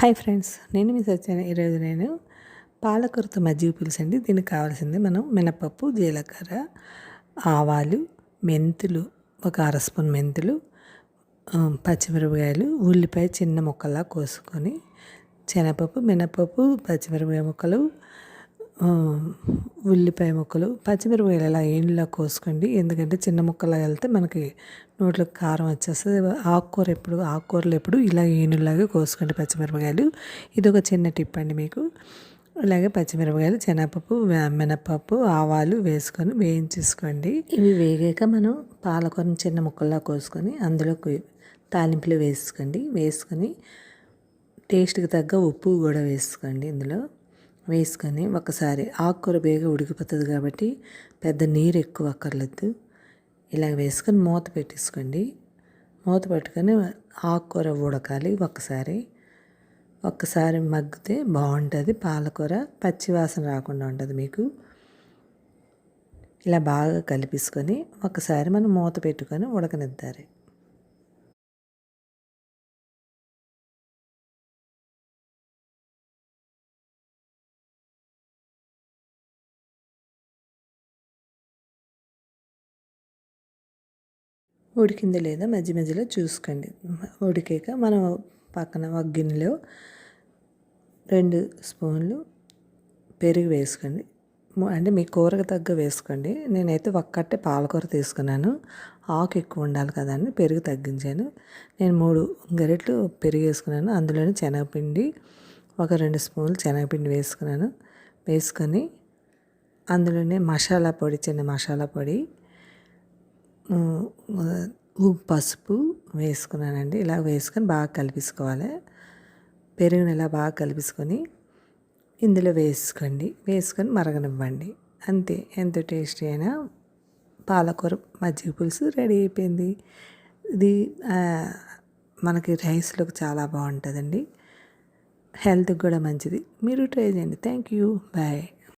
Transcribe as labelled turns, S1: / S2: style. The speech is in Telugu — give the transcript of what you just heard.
S1: హాయ్ ఫ్రెండ్స్ నేను మీ సత్యాన్ని ఈరోజు నేను పాలకూరతో మజ్జిగ పులుసు అండి. దీనికి కావాల్సింది మనం మినపప్పు జీలకర్ర ఆవాలు మెంతులు ఒక అర స్పూన్ మెంతులు పచ్చిమిరపకాయలు ఉల్లిపాయ చిన్న ముక్కలా కోసుకొని శనగపప్పు మినపప్పు పచ్చిమిరపకాయ ముక్కలు ఉల్లిపాయ ముక్కలు పచ్చిమిరపకాయలు ఇలా ఏండ్లా కోసుకోండి. ఎందుకంటే చిన్న ముక్కలా వెళ్తే మనకి నోట్లో కారం వచ్చేస్తుంది. ఆకుకూర ఎప్పుడు ఆకుకూరలు ఎప్పుడు ఇలా ఏనులాగా కోసుకోండి పచ్చిమిరపకాయలు. ఇది ఒక చిన్న టిప్ అండి మీకు. అలాగే పచ్చిమిరపకాయలు శనగపప్పు మినపప్పు ఆవాలు వేసుకొని వేయించేసుకోండి. ఇవి వేగాక మనం పాలకూరని చిన్న ముక్కల్లా కోసుకొని అందులో తాలింపులు వేసుకోండి. వేసుకొని టేస్ట్కి తగ్గ ఉప్పు కూడా వేసుకోండి ఇందులో. వేసుకొని ఒకసారి ఆకుకూర బేగా ఉడికిపోతుంది కాబట్టి పెద్ద నీరు ఎక్కువ అక్కర్లేదు. ఇలా వేసుకొని మూత పెట్టేసుకోండి. మూత పెట్టుకొని ఆకుకూర ఉడకాలి ఒకసారి. ఒక్కసారి మగ్గితే బాగుంటుంది. పాలకూర పచ్చివాసన రాకుండా ఉంటుంది మీకు. ఇలా బాగా కలిపేసుకొని ఒకసారి మనం మూత పెట్టుకొని ఉడకనిద్దారు ఉడికింది లేదా మధ్య మధ్యలో చూసుకోండి. ఉడికాక మనం పక్కన ఒక గిన్నెలో రెండు స్పూన్లు పెరుగు వేసుకోండి. అంటే మీ కూరకు తగ్గ వేసుకోండి. నేనైతే ఒక్కటే పాలకూర తీసుకున్నాను. ఆకు ఎక్కువ ఉండాలి కదా అని పెరుగు తగ్గించాను. నేను మూడు గరిట్లు పెరుగు వేసుకున్నాను. అందులోనే శనగపిండి ఒక రెండు స్పూన్లు శనగపిండి వేసుకున్నాను. వేసుకొని అందులోనే మసాలా పొడి చిన్న మసాలా పొడి పసుపు వేసుకున్నానండి. ఇలా వేసుకొని బాగా కలిపేసుకోవాలి. పెరుగుని ఇలా బాగా కలిపేసుకొని ఇందులో వేసుకోండి. వేసుకొని మరగనివ్వండి. అంతే. ఎంత టేస్టీ అయినా పాలకూర మజ్జిగ పులుసు రెడీ అయిపోయింది. ఇది మనకి రైస్లోకి చాలా బాగుంటుందండి. హెల్త్కి కూడా మంచిది. మీరు ట్రై చేయండి. Thank you. బాయ్.